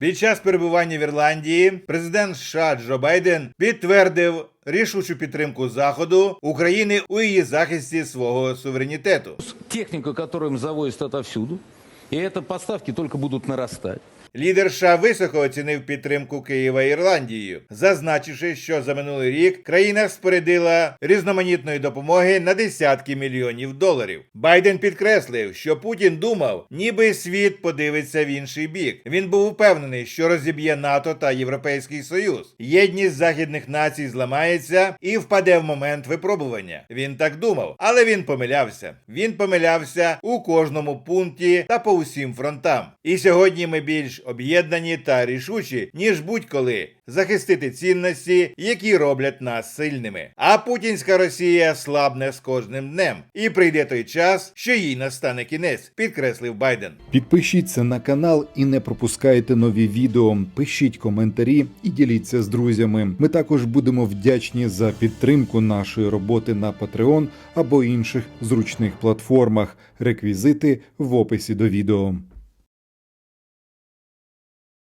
Під час перебування в Ірландії президент США Джо Байден підтвердив рішучу підтримку Заходу України у її захисті свого суверенітету. Техника, которую им завозят отовсюду. И это поставки только будут нарастать. Лідер США високо оцінив підтримку Києва Ірландією, зазначивши, що за минулий рік країна спорядила різноманітної допомоги на десятки мільйонів доларів. Байден підкреслив, що Путін думав, ніби світ подивиться в інший бік. Він був упевнений, що розіб'є НАТО та Європейський Союз. Єдність західних націй зламається і впаде в момент випробування. Він так думав, але він помилявся. Він помилявся у кожному пункті та по усім фронтам. І сьогодні ми більш об'єднані та рішучі, ніж будь-коли захистити цінності, які роблять нас сильними. А путінська Росія слабне з кожним днем. І прийде той час, що їй настане кінець, підкреслив Байден. Підпишіться на канал і не пропускайте нові відео. Пишіть коментарі і діліться з друзями. Ми також будемо вдячні за підтримку нашої роботи на Patreon або інших зручних платформах. Реквізити в описі до відео. sido